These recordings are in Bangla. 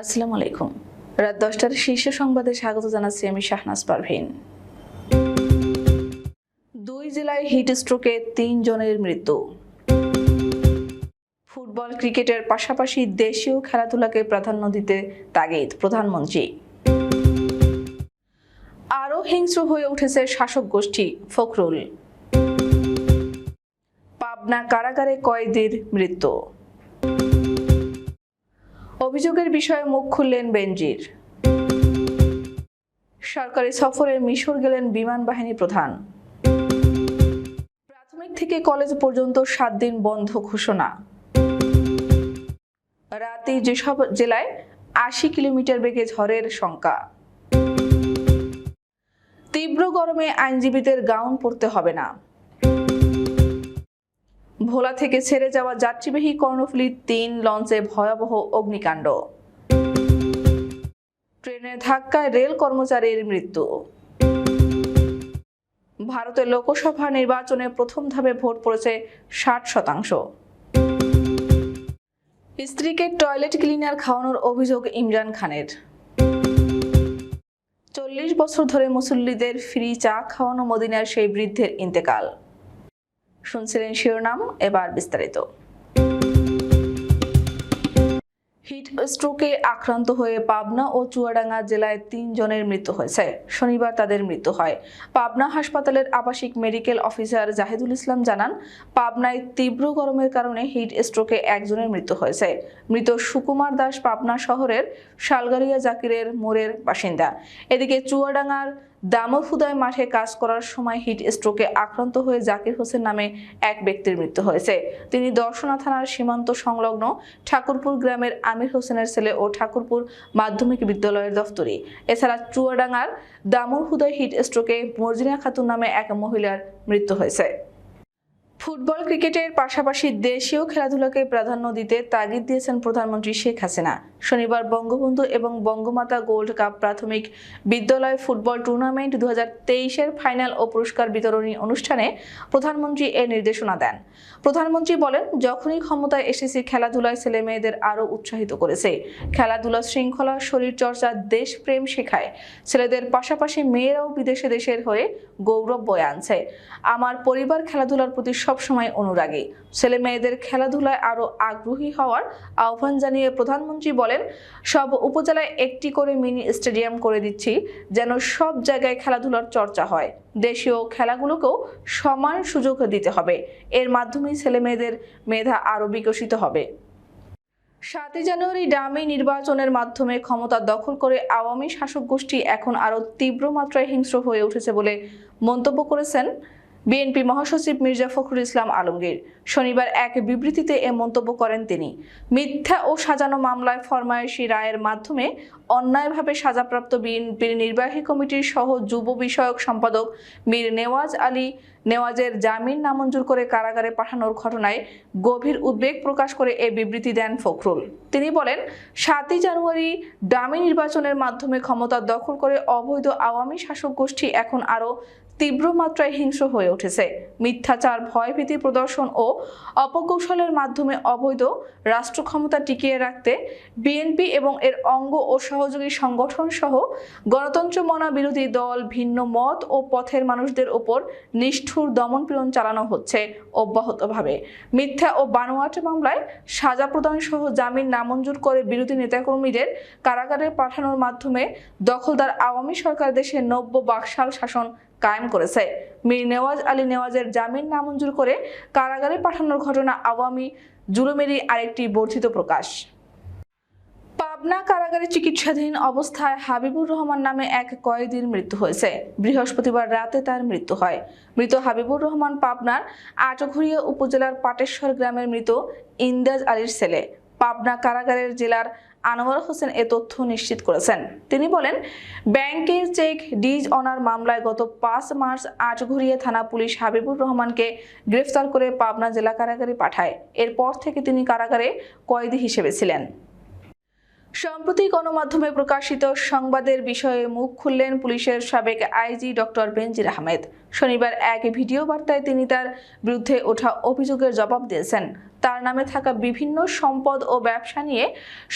আসসালামু আলাইকুম। রাত দশটার শীর্ষ সংবাদে স্বাগত জানাচ্ছি আমি শাহনাজ পারভিন। দুই জেলায় হিট স্ট্রোকে তিন জনের মৃত্যু। ফুটবল ক্রিকেটের পাশাপাশি দেশীয় খেলাধুলাকে প্রাধান্য দিতে তাগিদ প্রধানমন্ত্রী। আরও হিংস্র হয়ে উঠেছে শাসক গোষ্ঠী ফখরুল। পাবনা কারাগারে কয়েদির মৃত্যু। অভিযোগের বিষয়ে মুখ খুললেন বেনজির। সরকারি সফরে মিশর গেলেন বিমান বাহিনী প্রধান। প্রাথমিক থেকে কলেজ পর্যন্ত সাত দিন বন্ধ ঘোষণা। রাতে যেসব জেলায় আশি কিলোমিটার বেগে ঝড়ের শঙ্কা তীব্র গরমে আইনজীবীদের গাউন পরতে হবে না। ভোলা থেকে ছেড়ে যাওয়া যাত্রীবাহী কর্ণফুলী তিন লঞ্চে ভয়াবহ অগ্নিকাণ্ড। ট্রেনের ধাক্কায় রেল কর্মচারীর মৃত্যু। ভারতের লোকসভা নির্বাচনে প্রথম ধাপে ভোট পড়েছে ষাট শতাংশ। স্ত্রীকে টয়লেট ক্লিনার খাওয়ানোর অভিযোগ ইমরান খানের। চল্লিশ বছর ধরে মুসল্লিদের ফ্রি চা খাওয়ানো মদিনার সেই বৃদ্ধের ইন্তেকাল। শুনছিলেন শিরোনাম, এবার বিস্তারিত। হিট স্ট্রোকে আক্রান্ত হয়ে পাবনা ও চুয়াডাঙ্গা জেলায় তিন জনের মৃত্যু হয়েছে। শনিবার তাদের মৃত্যু হয়। পাবনা হাসপাতালের আবাসিক মেডিকেল অফিসার জাহিদুল ইসলাম জানান, পাবনায় তীব্র গরমের কারণে হিট স্ট্রোকে একজনের মৃত্যু হয়েছে। মৃত সুকুমার দাস পাবনা শহরের শালগারিয়া জাকিরের মোড়ের বাসিন্দা। এদিকে চুয়াডাঙ্গার দামরহুদায় মাঠে কাজ করার সময় হিট স্ট্রোকে আক্রান্ত হয়ে জাকির হোসেন নামে এক ব্যক্তির মৃত্যু হয়েছে। তিনি দর্শনা থানার সীমান্ত সংলগ্ন ঠাকুরপুর গ্রামের আমির হোসেনের ছেলে ও ঠাকুরপুর মাধ্যমিক বিদ্যালয়ের দফতরি। এছাড়া চুয়াডাঙ্গার দামরহুদায় হিট স্ট্রোকে মর্জিনা খাতুন নামে এক মহিলার মৃত্যু হয়েছে। ফুটবল ক্রিকেটের পাশাপাশি দেশীয় খেলাধুলাকে প্রাধান্য দিতে তাগিদ দিয়েছেন প্রধানমন্ত্রী শেখ হাসিনা। শনিবার বঙ্গবন্ধু এবং বঙ্গমাতা গোল্ড কাপ প্রাথমিক বিদ্যালয় ফুটবল টুর্নামেন্ট দু এর ফাইনাল ও পুরস্কার বিতরণী অনুষ্ঠানে প্রধানমন্ত্রী এ নির্দেশনা দেন। প্রধানমন্ত্রী বলেন, যখনই ক্ষমতায় এসেছি, খেলাধুলায় ছেলে মেয়েদের আরও উৎসাহিত করেছে। খেলাধুলা শৃঙ্খলা, শরীরচর্চা, দেশপ্রেম শেখায়। ছেলেদের পাশাপাশি মেয়েরাও বিদেশে দেশের হয়ে গৌরব বয়ে আনছে। আমার পরিবার খেলাধুলার প্রতি সবসময় অনুরাগী। ছেলে মেয়েদের খেলাধুলায় আরও আগ্রহী হওয়ার আহ্বান জানিয়ে প্রধানমন্ত্রী বলেন, সব উপজেলায় একটি করে মিনি স্টেডিয়াম করে দিচ্ছি যেন সব জায়গায় খেলাধুলার চর্চা হয়। দেশীয় খেলাগুলোকেও সমান সুযোগ দিতে হবে। এর মাধ্যমে ছেলে মেয়েদের মেধা আরও বিকশিত হবে। সাতই জানুয়ারি ডামি নির্বাচনের মাধ্যমে ক্ষমতা দখল করে আওয়ামী শাসক গোষ্ঠী এখন আরও তীব্র মাত্রায় হিংস্র হয়ে উঠেছে বলে মন্তব্য করেছেন বিএনপি মহাসচিব মির্জা ফখরুল ইসলাম আলমগীর শনিবার এক বিবৃতিতে এ মন্তব্য করেন তিনি। মিথ্যা ও সাজানো মামলায় ফরমায়েশি রায়ের মাধ্যমে অন্যায়ভাবে সাজাপ্রাপ্ত বিএনপির নির্বাহী কমিটির সহ যুব বিষয়ক সম্পাদক মীর নেওয়াজ আলী নেওয়াজের জামিন নামঞ্জুর করে কারাগারে পাঠানোর ঘটনায় গভীর উদ্বেগ প্রকাশ করে এ বিবৃতি দেন ফখরুল। তিনি বলেন, সাতই জানুয়ারি ডামি নির্বাচনের মাধ্যমে ক্ষমতা দখল করে অবৈধ আওয়ামী শাসক গোষ্ঠী এখন আরও তীব্র মাত্রায় হিংস্র হয়ে উঠেছে। মিথ্যাচার, ভয়ভীতি প্রদর্শন ও অপকৌশলের মাধ্যমে অবৈধ রাষ্ট্র ক্ষমতা টিকিয়ে রাখতে বিএনপি এবং এর অঙ্গ ও সহযোগী সংগঠন সহ গণতন্ত্র মনা বিরোধী দল ভিন্ন মত ও পথের মানুষদের ওপর নিষ্ঠুর দমনপীড়ন চালানো হচ্ছে অব্যাহতভাবে। মিথ্যা ও বানোয়াট মামলায় সাজা প্রদান সহ জামিন নামঞ্জুর করে বিরোধী নেতাকর্মীদের কারাগারে পাঠানোর মাধ্যমে দখলদার আওয়ামী সরকার দেশে নব্য বাকশাল শাসন কায়েম করেছে। মীর নেওয়াজ আলী নেওয়াজের জামিন নামঞ্জুর করে কারাগারে পাঠানোর ঘটনা আওয়ামী জুলুমেরই আরেকটি বর্ধিত প্রকাশ। পাবনা কারাগারে চিকিৎসাধীন অবস্থায় হাবিবুর রহমান নামে এক কয়েদির মৃত্যু হয়েছে। বৃহস্পতিবার রাতে তার মৃত্যু হয়। মৃত হাবিবুর রহমান পাবনার আটঘরিয়া উপজেলার পাটেশ্বর গ্রামের মৃত ইন্দাজ আলীর ছেলে। পাবনা কারাগারের জেলার আনোয়ার হোসেন এ তথ্য নিশ্চিত করেছেন। তিনি বলেন ব্যাংকের চেক ডিজ অনার মামলায় গত পাঁচ মার্চ আটঘরিয়া থানা পুলিশ হাবিবুর রহমানকে গ্রেফতার করে পাবনা জেলা কারাগারে পাঠায়। এরপর থেকে তিনি কারাগারে কয়েদি হিসেবে ছিলেন। সম্প্রতি গণমাধ্যমে প্রকাশিত সংবাদের বিষয়ে মুখ খুললেন পুলিশের সাবেক আইজি ডক্টর বেনজির আহমেদ। শনিবার এক ভিডিও বার্তায় তিনি তার বিরুদ্ধে ওঠা অভিযোগের জবাব দিয়েছেন। তার নামে থাকা বিভিন্ন সম্পদ ও ব্যবসা নিয়ে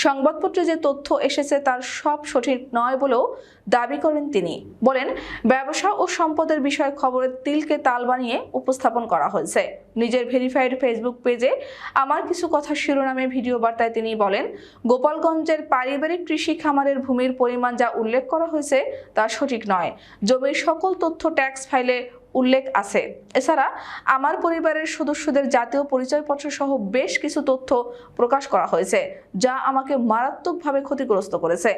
সংবাদপত্রে যে তথ্য এসেছে তার সব সঠিক নয় বলেও দাবি করেন তিনি। বলেন, ব্যবসা ও সম্পদের বিষয়ে খবরের তিলকে তাল বানিয়ে উপস্থাপন করা হয়েছে। নিজের ভেরিফাইড ফেসবুক পেজে আমার কিছু কথা শিরোনামে ভিডিও বার্তায় তিনি বলেন, গোপালগঞ্জের পারিবারিক কৃষি খামারের ভূমির পরিমাণ যা উল্লেখ করা হয়েছে তা সঠিক নয়। জমির সকল তথ্য ট্যাক্স ফাইলে উল্লেখ আছে। এছাড়া আমার পরিবারের সদস্যদের জাতীয় পরিচয়পত্র সহ বেশ কিছু তথ্য প্রকাশ করা হয়েছে, যা আমাকে মারাত্মকভাবে ক্ষতিগ্রস্ত করেছে।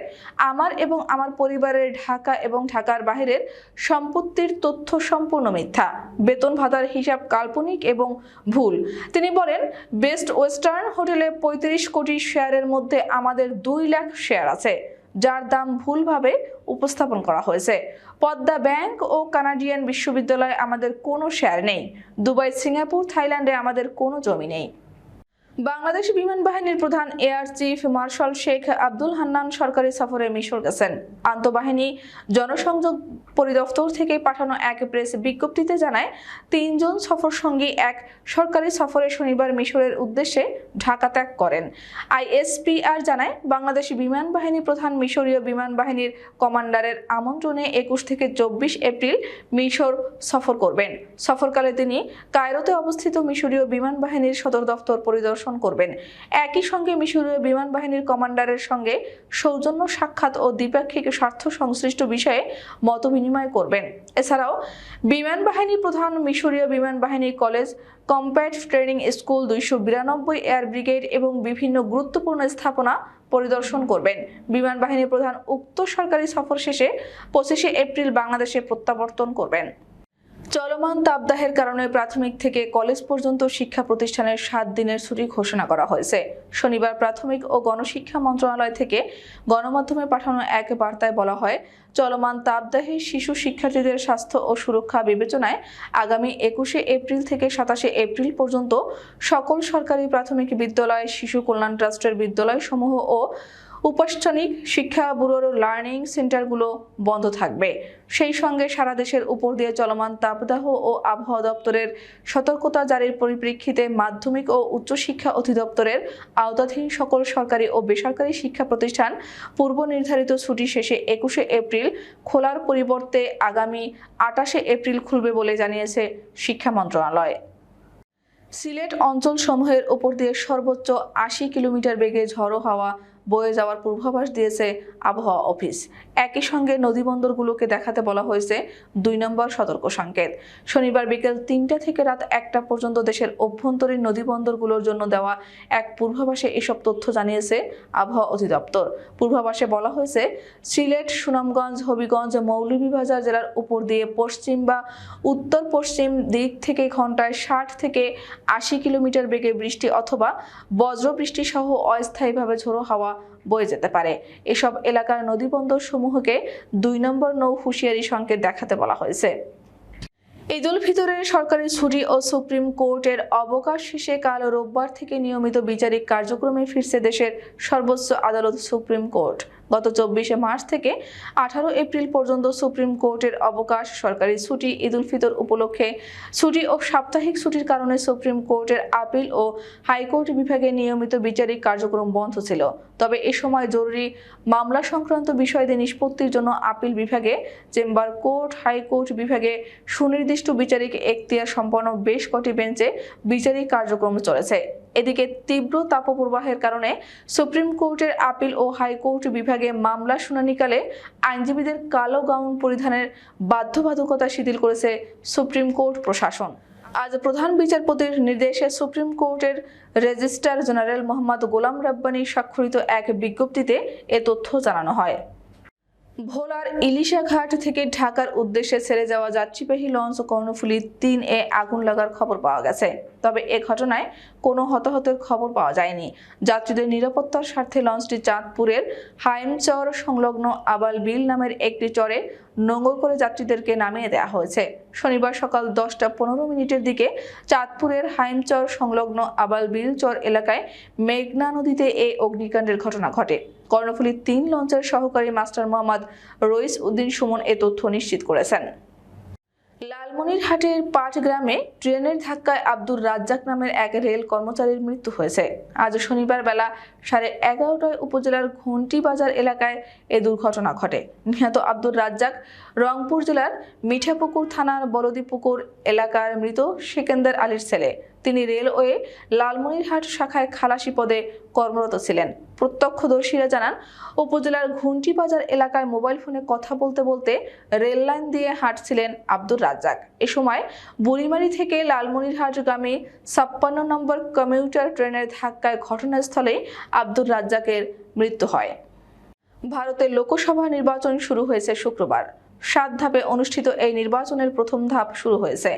আমার এবং আমার পরিবারের ঢাকা এবং ঢাকার বাহিরের সম্পত্তির তথ্য সম্পূর্ণ মিথ্যা, বেতন ভাতার হিসাব কাল্পনিক এবং ভুল। তিনি বলেন, বেস্ট ওয়েস্টার্ন হোটেলে পঁয়ত্রিশ কোটি শেয়ারের মধ্যে আমাদের দুই লাখ শেয়ার আছে। যার দাম ভুলভাবে উপস্থাপন করা হয়েছে। পদ্মা ব্যাংক ও কানাডিয়ান বিশ্ববিদ্যালয়ে আমাদের কোনো শেয়ার নেই। দুবাই, সিঙ্গাপুর, থাইল্যান্ডে আমাদের কোনো জমি নেই। বাংলাদেশ বিমান বাহিনীর প্রধান air chief marshal Sheikh Abdul Hannan সরকারি সফরে মিশর গেছেন। আন্তঃবাহিনী জনসংযোগ পরিদপ্তর থেকে পাঠানো এক প্রেস বিজ্ঞপ্তিতে জানায়, তিনজন সফর সঙ্গী এক সরকারি সফরে শনিবার মিশরের উদ্দেশ্যে ঢাকা ত্যাগ করেন। আইএসপিআর জানায়, বাংলাদেশ বিমান বাহিনী প্রধান মিশরীয় বিমান বাহিনীর কমান্ডারের আমন্ত্রণে একুশ থেকে চব্বিশ এপ্রিল মিশর সফর করবেন। সফরকালে তিনি কায়রোতে অবস্থিত মিশরীয় বিমান বাহিনীর সদর দফতর পরিদর্শন করবেন। একই সঙ্গে মিশরীয় বিমান বাহিনীর কমান্ডারের সঙ্গে সৌজন্য সাক্ষাৎ ও দ্বিপাক্ষিক স্বার্থ সংশ্লিষ্ট বিষয়ে মত বিনিময় করবেন। এছাড়াও বিমান বাহিনী প্রধান মিশরীয় বিমান বাহিনী কলেজ কম্প্যাট ট্রেনিং স্কুল দুইশো বিরানব্বই এয়ার ব্রিগেড এবং বিভিন্ন গুরুত্বপূর্ণ স্থাপনা পরিদর্শন করবেন। বিমান বাহিনী প্রধান উক্ত সরকারি সফর শেষে পঁচিশে এপ্রিল বাংলাদেশে প্রত্যাবর্তন করবেন। চলমান তাপদাহের কারণে প্রাথমিক থেকে কলেজ পর্যন্ত শিক্ষা প্রতিষ্ঠানের সাত দিনের ছুটি ঘোষণা করা হয়েছে। শনিবার প্রাথমিক ও গণশিক্ষা মন্ত্রণালয় থেকে গণমাধ্যমে পাঠানো এক বার্তায় বলা হয়, চলমান তাপদাহে শিশু শিক্ষার্থীদের স্বাস্থ্য ও সুরক্ষা বিবেচনায় আগামী একুশে এপ্রিল থেকে সাতাশে এপ্রিল পর্যন্ত সকল সরকারি প্রাথমিক বিদ্যালয়, শিশু কল্যাণ ট্রাস্টের বিদ্যালয়সমূহ ও উপাষ্ঠানিক শিক্ষা ব্যুরোর লার্নিং সেন্টারগুলো বন্ধ থাকবে। সেই সঙ্গে সারা দেশের উপর দিয়ে চলমান তাপদাহ ও আবহাওয়া দপ্তরের সতর্কতা জারির পরিপ্রেক্ষিতে মাধ্যমিক ও উচ্চশিক্ষা অধিদপ্তরের আওতাধীন সকল সরকারি ও বেসরকারি শিক্ষা প্রতিষ্ঠান পূর্ব নির্ধারিত ছুটি শেষে একুশে এপ্রিল খোলার পরিবর্তে আগামী আটাশে এপ্রিল খুলবে বলে জানিয়েছে শিক্ষা মন্ত্রণালয়। সিলেট অঞ্চল সমূহের উপর দিয়ে সর্বোচ্চ আশি কিলোমিটার বেগে ঝড়ো হাওয়া বয়ে যাওয়ার পূর্বাভাস দিয়েছে আবহাওয়া অফিস। একই সঙ্গে নদীবন্দরগুলোকে দেখাতে বলা হয়েছে দুই নম্বর সতর্ক সংকেত। শনিবার বিকেল তিনটা থেকে রাত একটা পর্যন্ত দেশের অভ্যন্তরীণ নদীবন্দরগুলোর জন্য দেওয়া এক পূর্বাভাসে এসব তথ্য জানিয়েছে আবহাওয়া অধিদপ্তর। পূর্বাভাসে বলা হয়েছে, সিলেট, সুনামগঞ্জ, হবিগঞ্জ, মৌলভীবাজার জেলার উপর দিয়ে পশ্চিম বা উত্তর পশ্চিম দিক থেকে ঘন্টায় ষাট থেকে আশি কিলোমিটার বেগে বৃষ্টি অথবা বজ্রবৃষ্টি সহ অস্থায়ীভাবে ঝোড়ো হাওয়া বয়ে যেতে পারে। এসব এলাকার নদীবন্দর সমূহকে দুই নম্বর নৌ হুঁশিয়ারি সংকেত দেখাতে বলা হয়েছে। ঈদ উল ফিতরের সরকারি ছুটি ও সুপ্রিম কোর্টের অবকাশ শেষে কাল রোববার থেকে নিয়মিত বিচারিক কার্যক্রমে ফিরছে দেশের সর্বোচ্চ আদালত সুপ্রিম কোর্ট। গত চব্বিশে মার্চ থেকে আঠারো এপ্রিল পর্যন্ত সুপ্রিম কোর্টের অবকাশ, সরকারি ছুটি ঈদ উল ফিতর উপলক্ষে ছুটি ও সাপ্তাহিক ছুটির কারণে সুপ্রিম কোর্টের আপিল ও হাইকোর্ট বিভাগে নিয়মিত বিচারিক কার্যক্রম বন্ধ ছিল। তবে এ সময় জরুরি মামলা সংক্রান্ত বিষয়দের নিষ্পত্তির জন্য আপিল বিভাগে, চেম্বার কোর্ট, হাইকোর্ট বিভাগে সুনির্দিষ্ট বিচারিক এখতিয়ার সম্পন্ন বেশ কটি বেঞ্চে বিচারিক কার্যক্রম চলেছে। এদিকে তীব্র তাপপ্রবাহের কারণে সুপ্রিম কোর্টের আপিল ও হাইকোর্ট বিভাগে মামলা শুনানিকালে আইনজীবীদের কালো গাউন পরিধানের বাধ্যবাধকতা শিথিল করেছে সুপ্রিম কোর্ট প্রশাসন। আজ প্রধান বিচারপতির নির্দেশে সুপ্রিম কোর্টের রেজিস্ট্রার জেনারেল মোহাম্মদ গোলাম রাব্বানি স্বাক্ষরিত এক বিজ্ঞপ্তিতে এ তথ্য জানানো হয়। ভোলার ইলিশা ঘাট থেকে ঢাকার উদ্দেশ্যে ছেড়ে যাওয়া যাত্রীবাহী লঞ্চ ও কর্ণফুলি তিন এ আগুন লাগার খবর পাওয়া গেছে। তবে এ ঘটনায় কোনো হতাহতের খবর পাওয়া যায়নি। যাত্রীদের নিরাপত্তার স্বার্থে লঞ্চটি চাঁদপুরের হাইমচর সংলগ্ন আবাল বিল নামের একটি চরে নোঙর করে যাত্রীদেরকে নামিয়ে দেওয়া হয়েছে। শনিবার সকাল দশটা পনেরো মিনিটের দিকে চাঁদপুরের হাইমচর সংলগ্ন আবাল বিলচর এলাকায় মেঘনা নদীতে এই অগ্নিকাণ্ডের ঘটনা ঘটে। কর্ণফুলীর তিন লঞ্চের সহকারী মাস্টার মোহাম্মদ রইস উদ্দিন সুমন এ তথ্য নিশ্চিত করেছেন। লালমনিরহাটের পাট গ্রামে ট্রেনের ধাক্কায় আব্দুর রাজ্জাক নামের এক রেল কর্মচারীর মৃত্যু হয়েছে। আজ শনিবার বেলা সাড়ে এগারোটায় উপজেলার ঘন্টি বাজার এলাকায় এ দুর্ঘটনা ঘটে। নিহত আব্দুর রাজ্জাক রংপুর জেলার মিঠাপুকুর থানার বলদীপুকুর এলাকার মৃত সেকেন্দার আলীর ছেলে। তিনি রেলওয়ে লালমনিরহাট শাখায় খালাসি পদে কর্মরত ছিলেন। প্রত্যক্ষদর্শীরা জানান, উপজেলার ঘুন্টি বাজার এলাকায় মোবাইল ফোনে কথা বলতে বলতে রেল লাইন দিয়ে হাঁটছিলেন আব্দুর রাজ্জাক। এ সময় বুড়িমারি থেকে লালমনিরহাটগামী ছাপ্পান্ন নম্বর কমিউটার ট্রেনের ধাক্কায় ঘটনাস্থলেই আব্দুর রাজ্জাকের মৃত্যু হয়। ভারতের লোকসভা নির্বাচন শুরু হয়েছে শুক্রবার। সাত ধাপে অনুষ্ঠিত এই নির্বাচনের প্রথম ধাপ শুরু হয়েছে।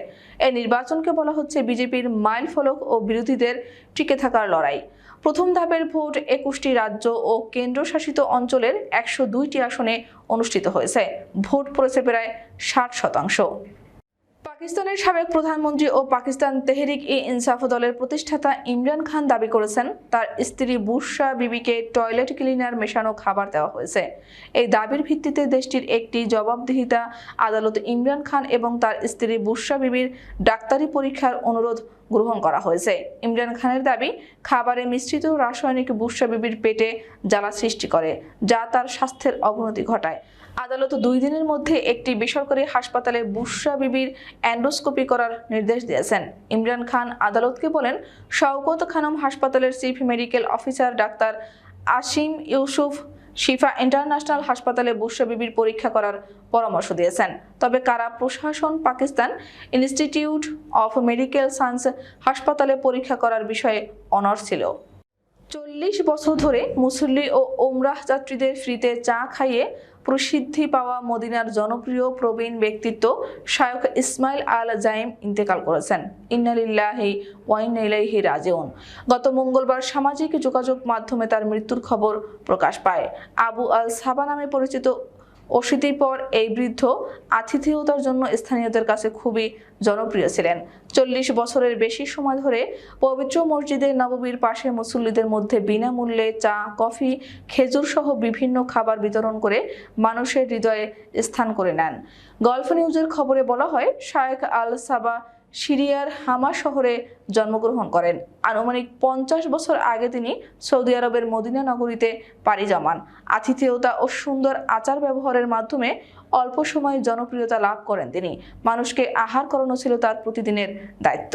এই নির্বাচনকে বলা হচ্ছে বিজেপির মাইল ফলক ও বিরোধীদের টিকে থাকার লড়াই। প্রথম ধাপের ভোট একুশটি রাজ্য ও কেন্দ্রশাসিত অঞ্চলের একশো দুইটি আসনে অনুষ্ঠিত হয়েছে। ভোট পড়েছে প্রায় ষাট শতাংশ। পাকিস্তানের সাবেক প্রধানমন্ত্রী ও পাকিস্তান তেহরিক ই ইনসাফ দলের প্রতিষ্ঠাতা ইমরান খান দাবি করেছেন, তার স্ত্রী বুরশা বিবিকে টয়লেট ক্লিনার মেশানো খাবার দেওয়া হয়েছে। এই দাবির ভিত্তিতে দেশটির একটি জবাবদিহিতা আদালত ইমরান খান এবং তার স্ত্রী বুরশা বিবির ডাক্তারি পরীক্ষার অনুরোধ গ্রহণ করা হয়েছে। ইমরান খানের দাবি, খাবারে মিশ্রিত রাসায়নিক বুরশা বিবির পেটে জ্বালা সৃষ্টি করে, যা তার স্বাস্থ্যের অবনতি ঘটায়। আদালত দুই দিনের মধ্যে একটি বেসরকারি হাসপাতালে বুশরা বিবির অ্যান্ডোস্কোপি করার নির্দেশ দিয়েছেন। ইমরান খান আদালতকে বলেন, শওকত খানম হাসপাতালের চিফ মেডিকেল অফিসার ডাক্তার আসিম ইউসুফ শিফা ইন্টারন্যাশনাল হাসপাতালে বিবির পরীক্ষা করার পরামর্শ দিয়েছেন। তবে কারা প্রশাসন, Pakistan institute of medical science হাসপাতালে পরীক্ষা করার বিষয়ে অনড় ছিল। চল্লিশ বছর ধরে মুসল্লি ও ওমরাহ যাত্রীদের ফ্রিতে চা খাইয়ে প্রসিদ্ধি পাওয়া মদিনার জনপ্রিয় প্রবীণ ব্যক্তিত্ব শায়ক ইসমাইল আল জাইম ইন্তেকাল করেছেন। ইন্নালিল্লাহি ওয়াইনাইলাইহি রাজিউন। গত মঙ্গলবার সামাজিক যোগাযোগ মাধ্যমে তার মৃত্যুর খবর প্রকাশ পায়। আবু আল সাবা নামে পরিচিত অশীতির পর এই বৃদ্ধ আতিথেয়তার জন্য স্থানীয়দের কাছে খুবই জনপ্রিয় ছিলেন। চল্লিশ বছরের বেশি সময় ধরে পবিত্র মসজিদের নববীর পাশে মুসল্লিদের মধ্যে বিনামূল্যে চা, কফি, খেজুর সহ বিভিন্ন খাবার বিতরণ করে মানুষের হৃদয়ে স্থান করে নেন। গল্ফ নিউজের খবরে বলা হয় শায়েক আল সাবা সিরিয়ার হামা শহরে জন্মগ্রহণ করেন। আনুমানিক পঞ্চাশ বছর আগে তিনি সৌদি আরবের মদিনা নগরীতে পাড়ি জমান। আতিথেয়তা ও সুন্দর আচার ব্যবহারের মাধ্যমে অল্প সময়ে জনপ্রিয়তা লাভ করেন তিনি। মানুষকে আহার করানো ছিল তার প্রতিদিনের দায়িত্ব।